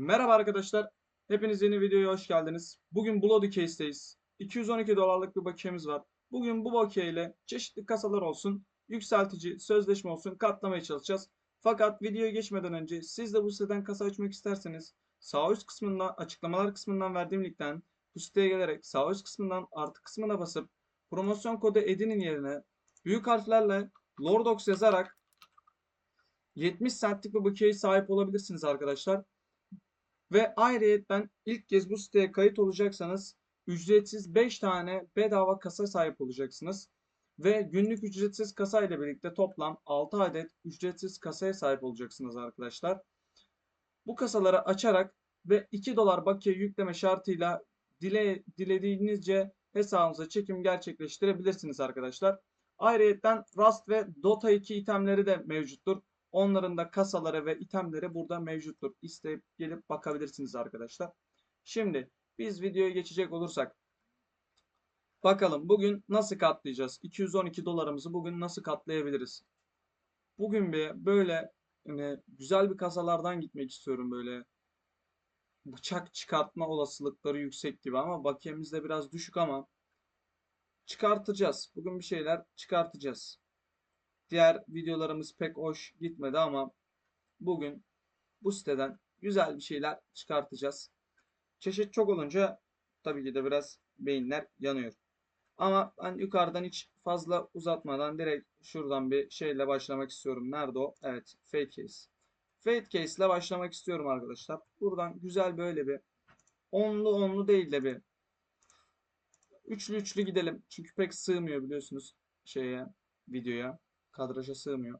Merhaba arkadaşlar. Hepiniz yeni videoya hoş geldiniz. Bugün Bloody Case'teyiz. 212 dolarlık bir bakiyemiz var. Bugün bu bakiye ile çeşitli kasalar olsun, yükseltici, sözleşme olsun katlamaya çalışacağız. Fakat videoya geçmeden önce siz de bu siteden kasa açmak isterseniz sağ üst kısmında açıklamalar kısmından verdiğim linkten bu siteye gelerek sağ üst kısmından artı kısmına basıp promosyon kodu edinin yerine büyük harflerle Lordox yazarak 70 centlik bir bakiyeye sahip olabilirsiniz arkadaşlar. Ve ayrıyetten ilk kez bu siteye kayıt olacaksanız ücretsiz 5 tane bedava kasa sahip olacaksınız. Ve günlük ücretsiz kasa ile birlikte toplam 6 adet ücretsiz kasaya sahip olacaksınız arkadaşlar. Bu kasaları açarak ve 2 dolar bakiye yükleme şartıyla dile, dilediğinizce hesabınıza çekim gerçekleştirebilirsiniz arkadaşlar. Ayrıyetten Rust ve Dota 2 itemleri de mevcuttur. Onların da kasaları ve itemleri burada mevcuttur. İsteyip gelip bakabilirsiniz arkadaşlar. Şimdi biz videoya geçecek olursak bakalım bugün nasıl katlayacağız? 212 dolarımızı bugün nasıl katlayabiliriz? Bugün bir böyle hani güzel bir kasalardan gitmek istiyorum böyle bıçak çıkartma olasılıkları yüksek gibi ama bakiyemiz de biraz düşük ama çıkartacağız. Bugün bir şeyler çıkartacağız. Diğer videolarımız pek hoş gitmedi ama bugün bu siteden güzel bir şeyler çıkartacağız. Çeşit çok olunca tabii ki de biraz beyinler yanıyor. Ama ben yukarıdan hiç fazla uzatmadan direkt şuradan bir şeyle başlamak istiyorum. Nerede o? Evet, Fate Case. Fate Case ile başlamak istiyorum arkadaşlar. Buradan güzel böyle bir onlu onlu değil de bir üçlü üçlü gidelim. Çünkü pek sığmıyor biliyorsunuz şeye videoya kadraja sığmıyor.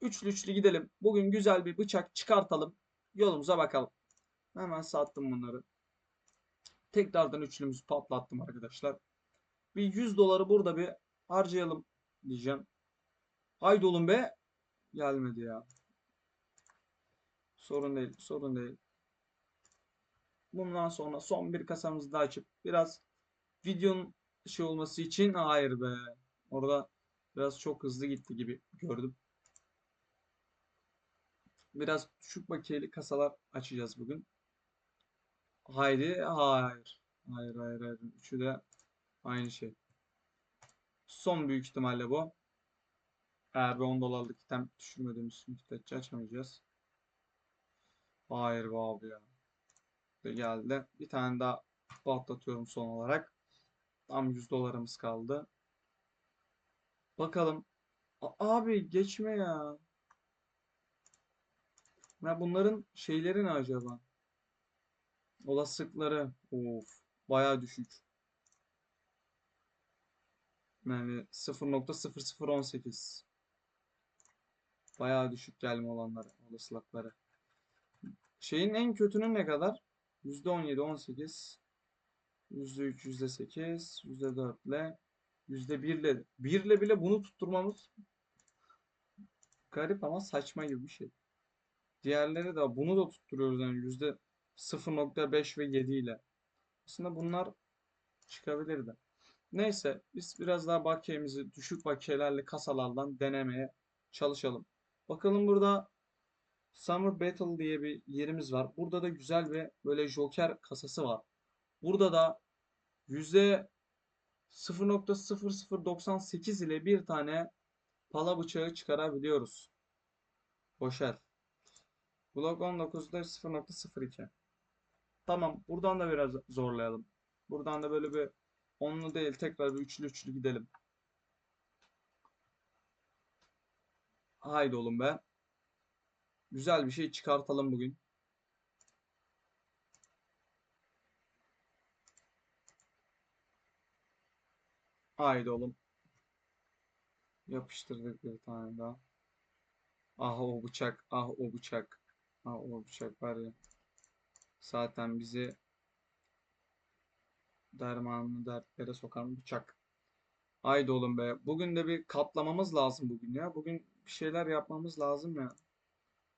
Üçlü üçlü gidelim. Bugün güzel bir bıçak çıkartalım. Yolumuza bakalım. Hemen sattım bunları. Tekrardan üçlümüzü patlattım arkadaşlar. Bir 100 doları burada bir harcayalım diyeceğim. Haydi oğlum be. Gelmedi ya. Sorun değil. Sorun değil. Bundan sonra son bir kasamızı da açıp biraz videonun şey olması için hayır be. Orada Biraz çok hızlı gitti gibi gördüm. Biraz düşük bakiyeli kasalar açacağız bugün. Haydi hayır. Hayır hayır hayır. Üçü de aynı şey. Son büyük ihtimalle bu. Eğer bir 10 dolarlık item düşürmediğimiz müddetçe açamayacağız. Hayır be abi ya. Ve geldi. Bir tane daha patlatıyorum son olarak. Tam 100 dolarımız kaldı. Bakalım. A- abi geçme ya. Ya bunların şeyleri ne acaba? Olasılıkları. Of. Bayağı düşük. Yani 0.0018. Bayağı düşük gelme olanları, olasılıkları. Şeyin en kötünün ne kadar? %17, 18, %3, %8, %4 ile %1 ile 1 ile bile bunu tutturmamız garip ama saçma gibi bir şey. Diğerleri de bunu da tutturuyoruz yani yüzde 0.5 ve 7 ile. Aslında bunlar çıkabilirdi. Neyse biz biraz daha bakiyemizi düşük bakiyelerle kasalardan denemeye çalışalım. Bakalım burada Summer Battle diye bir yerimiz var. Burada da güzel ve böyle Joker kasası var. Burada da yüzde 0.0098 ile bir tane pala bıçağı çıkarabiliyoruz. Boşel. Blok 19'da 0.02. Tamam. Buradan da biraz zorlayalım. Buradan da böyle bir onlu değil tekrar bir üçlü üçlü gidelim. Haydi oğlum be. Güzel bir şey çıkartalım bugün. Haydi oğlum. Yapıştırdık bir tane daha. Ah o bıçak. Ah o bıçak. Ah o bıçak var ya. Zaten bizi dermanlı dertlere sokan bıçak. Haydi oğlum be. Bugün de bir katlamamız lazım bugün ya. Bugün bir şeyler yapmamız lazım ya.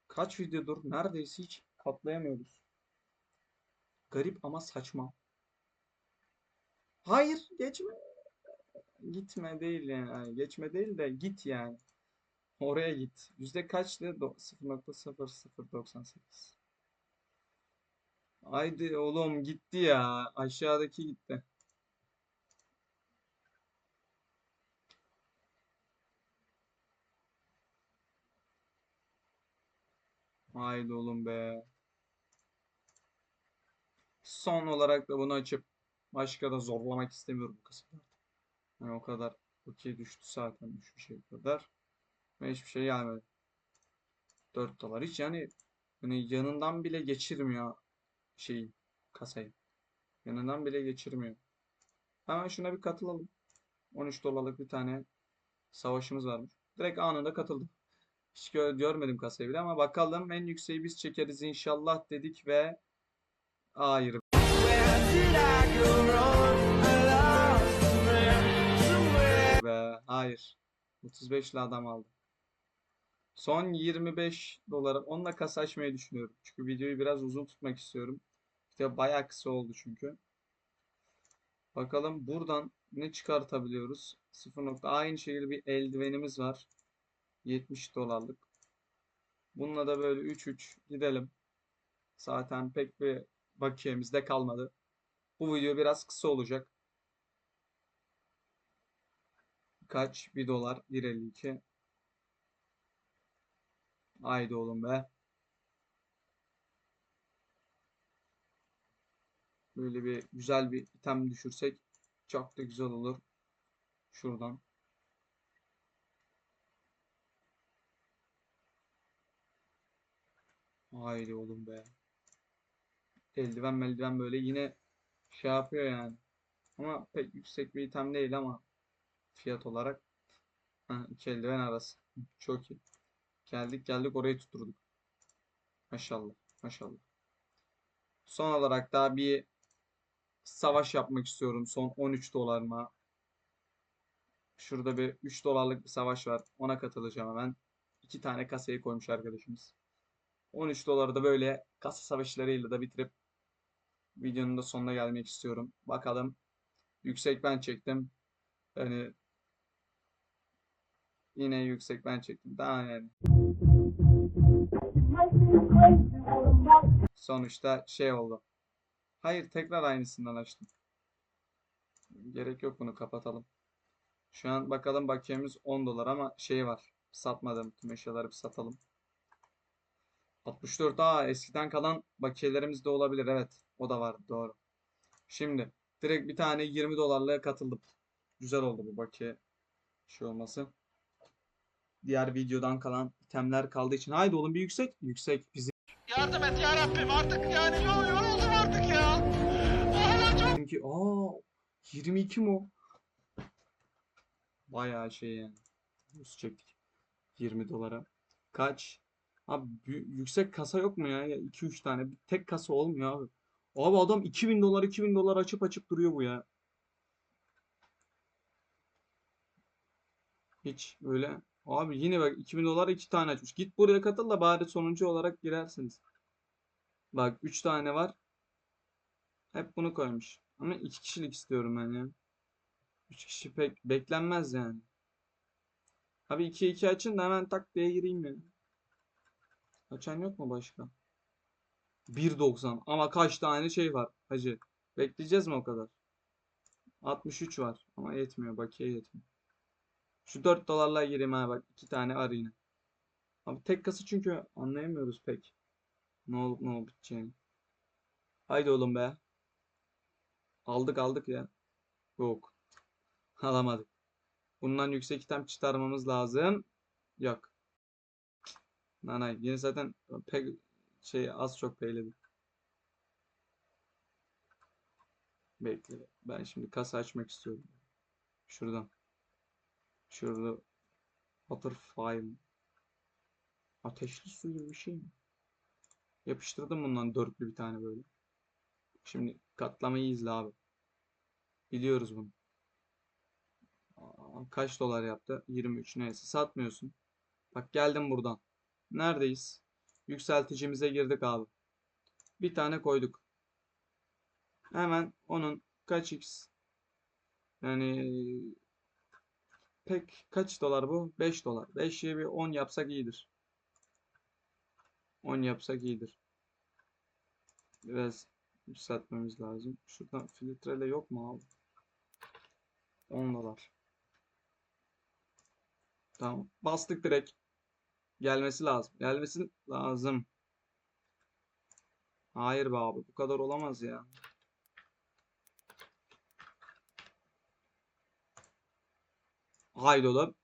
Kaç videodur neredeyse hiç katlayamıyoruz. Garip ama saçma. Hayır geçme. Gitme değil yani. Geçme değil de git yani. Oraya git. Yüzde kaçtı? Do- 0.0098. Haydi oğlum gitti ya. Aşağıdaki gitti. Haydi oğlum be. Son olarak da bunu açıp başka da zorlamak istemiyorum bu kısımda. Yani o kadar okey düştü zaten hiçbir şey kadar. Ve hiçbir şey gelmedi. 4 dolar hiç yani hani yanından bile geçirmiyor şeyi kasayı. Yanından bile geçirmiyor. Hemen şuna bir katılalım. 13 dolarlık bir tane savaşımız varmış. Direkt anında katıldım. Hiç gö- görmedim kasayı bile ama bakalım en yükseği biz çekeriz inşallah dedik ve hayır be hayır 35 ile adam aldım. Son 25 dolara onunla kasa açmayı düşünüyorum. Çünkü videoyu biraz uzun tutmak istiyorum. İşte bayağı kısa oldu çünkü. Bakalım buradan ne çıkartabiliyoruz? 0 nokta aynı şekilde bir eldivenimiz var. 70 dolarlık. Bununla da böyle 3-3 gidelim. Zaten pek bir bakiyemiz de kalmadı. Bu video biraz kısa olacak. Kaç? 1 dolar. 1.52. Haydi oğlum be. Böyle bir güzel bir item düşürsek çok da güzel olur. Şuradan. Haydi oğlum be. Eldiven meldiven böyle yine şey yapıyor yani. Ama pek yüksek bir item değil ama fiyat olarak. Ha, iki arası. Çok iyi. Geldik geldik orayı tutturduk. Maşallah. Maşallah. Son olarak daha bir savaş yapmak istiyorum. Son 13 dolarıma. Şurada bir 3 dolarlık bir savaş var. Ona katılacağım hemen. İki tane kasayı koymuş arkadaşımız. 13 doları da böyle kasa savaşlarıyla da bitirip videonun da sonuna gelmek istiyorum. Bakalım. Yüksek ben çektim. Yani yine yüksek ben çektim. Daha yani. Sonuçta şey oldu. Hayır tekrar aynısından açtım. Gerek yok bunu kapatalım. Şu an bakalım bakiyemiz 10 dolar ama şey var. Satmadım. Tüm eşyaları bir satalım. 64 aa eskiden kalan bakiyelerimiz de olabilir. Evet. O da var. Doğru. Şimdi direkt bir tane 20 dolarlığa katıldım. Güzel oldu bu bakiye şey olması. Diğer videodan kalan itemler kaldığı için. Haydi oğlum bir yüksek. Yüksek. Bizim Yardım et ya Rabbim artık yani yol yoruldum artık ya. Çünkü aa 22 mi o? Bayağı şey yani. Buz çektik. 20 dolara. Kaç? Abi yüksek kasa yok mu ya? Ya 2-3 tane. Bir tek kasa olmuyor abi. Abi adam 2000 dolar 2000 dolar açıp açıp duruyor bu ya. Hiç böyle. Abi yine bak 2000 dolar 2 tane açmış. Git buraya katıl da bari sonuncu olarak girersiniz. Bak 3 tane var. Hep bunu koymuş. Ama 2 kişilik istiyorum ben ya. 3 kişi pek beklenmez yani. Abi 2 2 açın da hemen tak diye gireyim ya. Açan yok mu başka? 1.90 ama kaç tane şey var hacı. Bekleyeceğiz mi o kadar? 63 var ama yetmiyor bakiye yetmiyor. Şu 4 dolarla gireyim ha bak 2 tane ar yine. Abi tek kası çünkü anlayamıyoruz pek. Ne olup ne olup biteceğini. Haydi oğlum be. Aldık aldık ya. Yok. Alamadık. Bundan yüksek item çıkarmamız lazım. Yok. Nanay. Yine zaten pek şey az çok peyledik. Bekle. Ben şimdi kasa açmak istiyorum. Şuradan. Şurada Butterfly? Ateşli su gibi bir şey mi? Yapıştırdım bundan dörtlü bir tane böyle. Şimdi katlamayı izle abi. Biliyoruz bunu. Aa, kaç dolar yaptı? 23 neyse satmıyorsun. Bak geldim buradan. Neredeyiz? Yükselticimize girdik abi. Bir tane koyduk. Hemen onun kaç x? Yani pek kaç dolar bu? 5 dolar. 5'ye bir 10 yapsak iyidir. 10 yapsak iyidir. Biraz Yükseltmemiz lazım. Şuradan filtrele yok mu abi? 10 dolar. Tamam. Bastık direkt. Gelmesi lazım. Gelmesi lazım. Hayır be abi. Bu kadar olamaz ya. Haydi oğlum.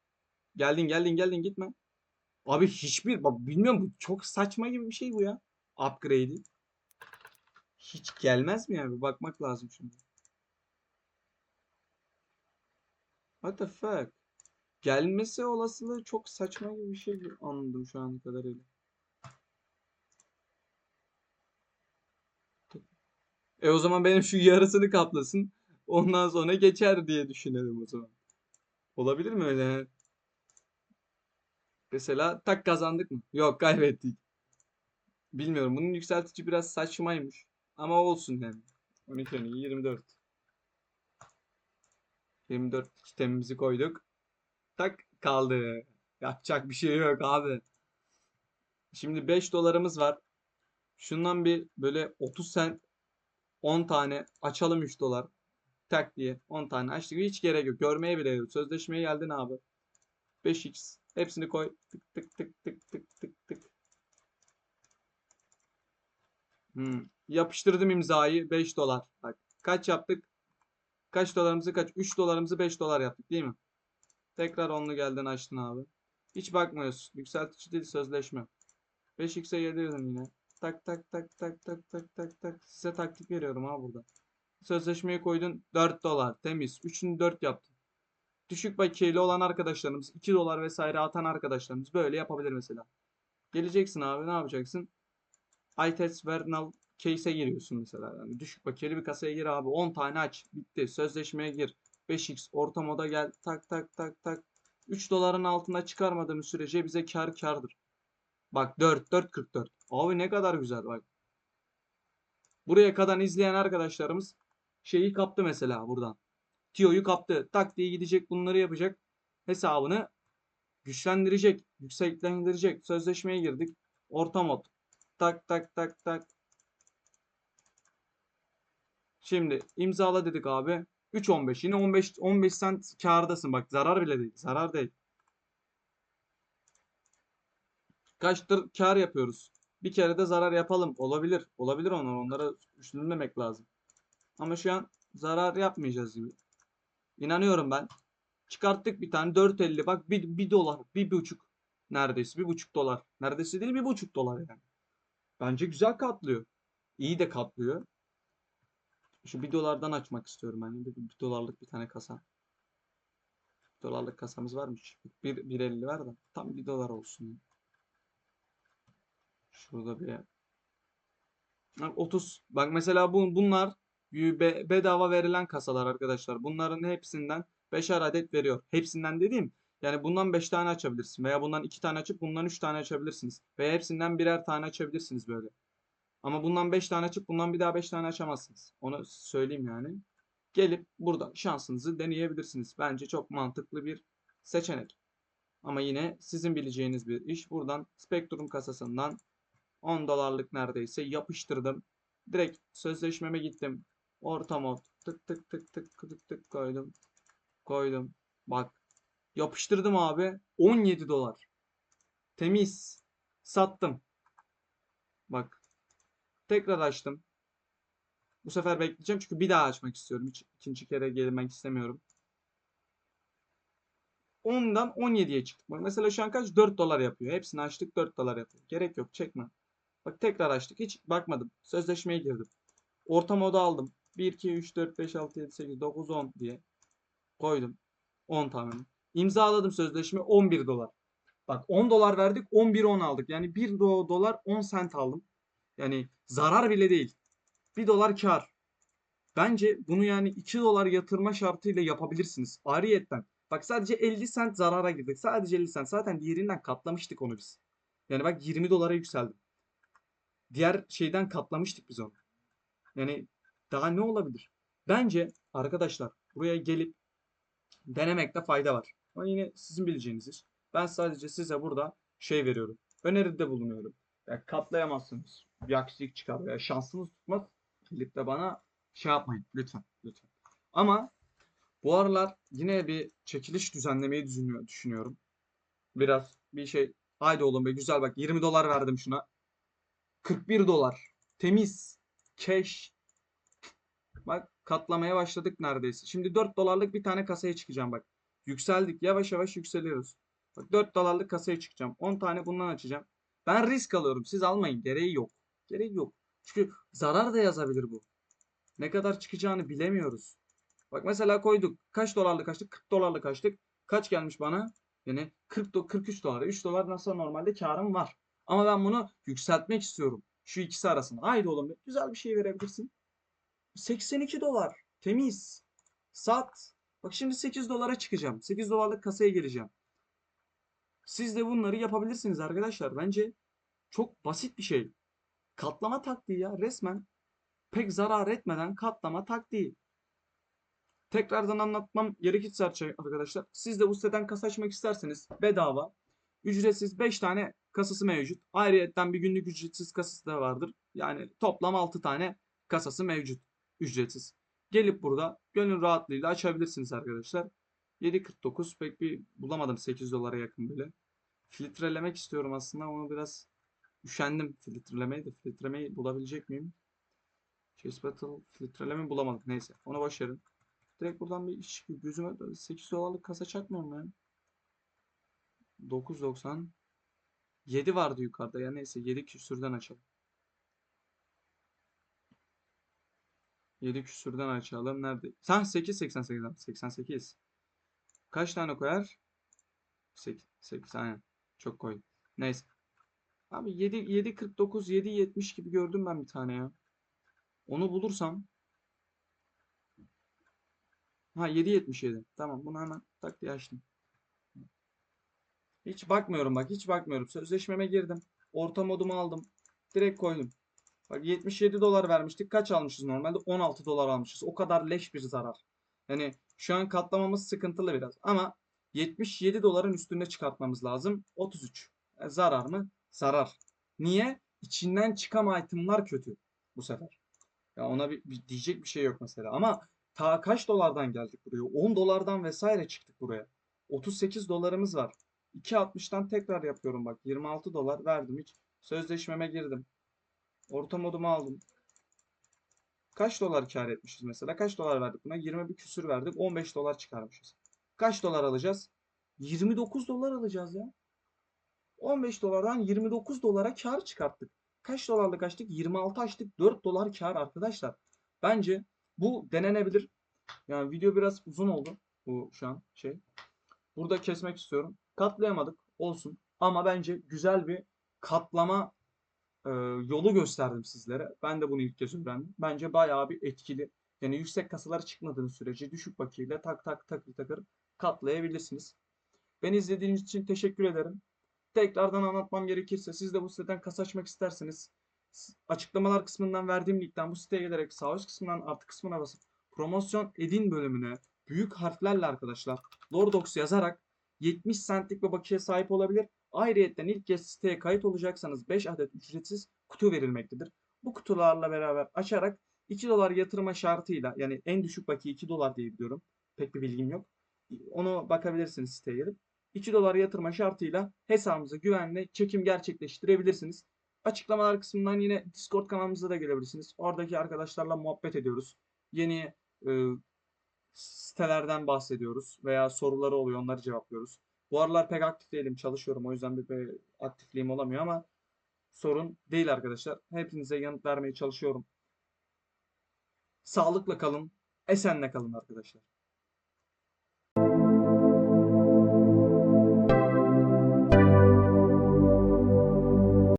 Geldin geldin geldin gitme. Abi hiçbir bak bilmiyorum bu çok saçma gibi bir şey bu ya. Upgrade'i. Hiç gelmez mi yani? Bakmak lazım şimdi. What the fuck? Gelmesi olasılığı çok saçma gibi bir şey anladım şu an kadarıyla. E o zaman benim şu yarısını kaplasın. Ondan sonra geçer diye düşünelim o zaman. Olabilir mi öyle? Mesela tak kazandık mı? Yok kaybettik. Bilmiyorum. Bunun yükseltici biraz saçmaymış. Ama olsun yani. 12 12 24. 24 kitemimizi koyduk. Tak kaldı. Yapacak bir şey yok abi. Şimdi 5 dolarımız var. Şundan bir böyle 30 sent 10 tane açalım 3 dolar. Tak diye 10 tane açtık. Hiç gerek yok. Görmeye bile yok. Sözleşmeye geldin abi. 5x. Hepsini koy. Tık tık tık tık tık tık tık. Hmm. Yapıştırdım imzayı 5 dolar. Bak kaç yaptık? Kaç dolarımızı kaç? 3 dolarımızı 5 dolar yaptık değil mi? Tekrar onlu geldin açtın abi. Hiç bakmıyorsun. Yükseltici değil sözleşme. 5x'e geliyorum yine. Tak tak tak tak tak tak tak tak. Size taktik veriyorum ha burada. Sözleşmeye koydun 4 dolar temiz. 3'ünü 4 yaptın. Düşük bakiyeli olan arkadaşlarımız 2 dolar vesaire atan arkadaşlarımız böyle yapabilir mesela. Geleceksin abi ne yapacaksın? iTest Vernal case'e giriyorsun mesela. Yani düşük bakiyeli bir kasaya gir abi. 10 tane aç. Bitti. Sözleşmeye gir. 5x orta moda gel. Tak tak tak tak. 3 doların altına çıkarmadığımız sürece bize kar kardır. Bak 4 4.44. Abi ne kadar güzel bak. Buraya kadar izleyen arkadaşlarımız şeyi kaptı mesela buradan. Tio'yu kaptı. Tak diye gidecek bunları yapacak. Hesabını güçlendirecek. Yükseklendirecek. Sözleşmeye girdik. Orta mod. Tak tak tak tak. Şimdi imzala dedik abi. 3.15 yine 15 15 sent kârdasın bak zarar bile değil. Zarar değil. Kaçtır kar yapıyoruz. Bir kere de zarar yapalım. Olabilir. Olabilir onlar. Onlara düşünülmemek lazım. Ama şu an zarar yapmayacağız gibi. İnanıyorum ben. Çıkarttık bir tane 4.50 bak 1, 1 dolar. 1.5 neredeyse 1.5 dolar. Neredeyse değil 1.5 dolar yani. Bence güzel katlıyor. İyi de katlıyor. Şu 1 dolardan açmak istiyorum ben. Bir, bir dolarlık bir tane kasa. 1 dolarlık kasamız varmış. 1 1.50 var da tam 1 dolar olsun. Şurada bir Bak 30. Bak mesela bu, bunlar be- bedava verilen kasalar arkadaşlar. Bunların hepsinden 5'er adet veriyor. Hepsinden dediğim yani bundan 5 tane açabilirsin veya bundan 2 tane açıp bundan 3 tane açabilirsiniz. Veya hepsinden birer tane açabilirsiniz böyle. Ama bundan 5 tane açıp bundan bir daha 5 tane açamazsınız. Onu söyleyeyim yani. Gelip burada şansınızı deneyebilirsiniz. Bence çok mantıklı bir seçenek. Ama yine sizin bileceğiniz bir iş. Buradan Spectrum kasasından 10 dolarlık neredeyse yapıştırdım. Direkt sözleşmeme gittim. Orta mod. Tık tık tık tık tık tık koydum. Koydum. Bak. Yapıştırdım abi. 17 dolar. Temiz. Sattım. Bak. Tekrar açtım. Bu sefer bekleyeceğim çünkü bir daha açmak istiyorum. Hiç ikinci kere gelmek istemiyorum. 10'dan 17'ye çıktık. Bak mesela şu an kaç? 4 dolar yapıyor. Hepsini açtık 4 dolar yapıyor. Gerek yok çekme. Bak tekrar açtık. Hiç bakmadım. Sözleşmeye girdim. Orta moda aldım. 1, 2, 3, 4, 5, 6, 7, 8, 9, 10 diye koydum. 10 tane. İmzaladım sözleşme 11 dolar. Bak 10 dolar verdik 11 10 aldık. Yani 1 do- dolar 10 sent aldım. Yani zarar bile değil. 1 dolar kar. Bence bunu yani 2 dolar yatırma şartıyla yapabilirsiniz. Ariyetten. Bak sadece 50 sent zarara girdik. Sadece 50 sent. Zaten diğerinden katlamıştık onu biz. Yani bak 20 dolara yükseldim. Diğer şeyden katlamıştık biz onu. Yani daha ne olabilir? Bence arkadaşlar buraya gelip denemekte fayda var. Ama yine sizin bileceğiniz iş. Ben sadece size burada şey veriyorum. Öneride bulunuyorum. Ya katlayamazsınız. Bir aksilik çıkar veya şansınız tutmaz. Gelip de bana şey yapmayın lütfen lütfen. Ama bu aralar yine bir çekiliş düzenlemeyi düşünüyor, düşünüyorum. Biraz bir şey. Haydi oğlum be güzel bak 20 dolar verdim şuna. 41 dolar. Temiz. Cash. Bak katlamaya başladık neredeyse. Şimdi 4 dolarlık bir tane kasaya çıkacağım bak. Yükseldik. Yavaş yavaş yükseliyoruz. Bak 4 dolarlık kasaya çıkacağım. 10 tane bundan açacağım. Ben risk alıyorum. Siz almayın. Gereği yok. Gereği yok. Çünkü zarar da yazabilir bu. Ne kadar çıkacağını bilemiyoruz. Bak mesela koyduk. Kaç dolarlık açtık? 40 dolarlık açtık. Kaç gelmiş bana? Yani 40 do 43 dolar. 3 dolar nasıl normalde karım var. Ama ben bunu yükseltmek istiyorum. Şu ikisi arasında. Haydi oğlum güzel bir şey verebilirsin. 82 dolar. Temiz. Sat. Bak şimdi 8 dolara çıkacağım. 8 dolarlık kasaya geleceğim. Siz de bunları yapabilirsiniz arkadaşlar. Bence çok basit bir şey. Katlama taktiği ya resmen. Pek zarar etmeden katlama taktiği. Tekrardan anlatmam gerekirse arkadaşlar. Siz de bu siteden kasa açmak isterseniz bedava. Ücretsiz 5 tane kasası mevcut. Ayrıyetten bir günlük ücretsiz kasası da vardır. Yani toplam 6 tane kasası mevcut. Ücretsiz. Gelip burada gönül rahatlığıyla açabilirsiniz arkadaşlar. 7.49 pek bir bulamadım 8 dolara yakın böyle. Filtrelemek istiyorum aslında onu biraz üşendim filtrelemeyi de filtremeyi bulabilecek miyim? Chase Battle filtreleme bulamadık neyse onu boş verin. Direkt buradan bir iş gözüme 8 dolarlık kasa çakmıyorum ben. 9.90 7 vardı yukarıda ya neyse 7 küsürden açalım. 7 küsürden açalım. Nerede? Sen 8.88 88. Kaç tane koyar? 8 8 aynen. Çok koy. Neyse. Abi 7 7.49 7.70 gibi gördüm ben bir tane ya. Onu bulursam Ha 7.77. Tamam bunu hemen tak diye açtım. Hiç bakmıyorum bak hiç bakmıyorum. Sözleşmeme girdim. Orta modumu aldım. Direkt koydum. Bak 77 dolar vermiştik. Kaç almışız normalde? 16 dolar almışız. O kadar leş bir zarar. Yani şu an katlamamız sıkıntılı biraz. Ama 77 doların üstünde çıkartmamız lazım. 33. E, zarar mı? Zarar. Niye? İçinden çıkan itemlar kötü bu sefer. Ya ona bir, bir diyecek bir şey yok mesela. Ama ta kaç dolardan geldik buraya? 10 dolardan vesaire çıktık buraya. 38 dolarımız var. 2.60'tan tekrar yapıyorum bak. 26 dolar verdim hiç. Sözleşmeme girdim. Orta modumu aldım. Kaç dolar kar etmişiz mesela? Kaç dolar verdik buna? 21 küsür verdik. 15 dolar çıkarmışız. Kaç dolar alacağız? 29 dolar alacağız ya. 15 dolardan 29 dolara kar çıkarttık. Kaç dolarlık açtık? 26 açtık. 4 dolar kar arkadaşlar. Bence bu denenebilir. Yani video biraz uzun oldu. Bu şu an şey. Burada kesmek istiyorum. Katlayamadık. Olsun. Ama bence güzel bir katlama e, yolu gösterdim sizlere. Ben de bunu ilk kez öğrendim. Bence bayağı bir etkili. Yani yüksek kasalar çıkmadığınız sürece düşük bakiyeyle tak tak takır takır katlayabilirsiniz. Beni izlediğiniz için teşekkür ederim. Tekrardan anlatmam gerekirse siz de bu siteden kasa açmak isterseniz açıklamalar kısmından verdiğim linkten bu siteye gelerek sağ üst kısmından artı kısmına basıp promosyon edin bölümüne büyük harflerle arkadaşlar Lordox yazarak 70 centlik bir bakiye sahip olabilir. Ayrıyetten ilk kez siteye kayıt olacaksanız 5 adet ücretsiz kutu verilmektedir. Bu kutularla beraber açarak 2 dolar yatırma şartıyla yani en düşük bakiye 2 dolar diye biliyorum. Pek bir bilgim yok. Onu bakabilirsiniz siteye gelip. 2 dolar yatırma şartıyla hesabınıza güvenle çekim gerçekleştirebilirsiniz. Açıklamalar kısmından yine Discord kanalımıza da gelebilirsiniz. Oradaki arkadaşlarla muhabbet ediyoruz. Yeni e, sitelerden bahsediyoruz veya soruları oluyor onları cevaplıyoruz. Bu aralar pek aktif değilim çalışıyorum o yüzden bir, bir aktifliğim olamıyor ama sorun değil arkadaşlar. Hepinize yanıt vermeye çalışıyorum. Sağlıkla kalın, esenle kalın arkadaşlar.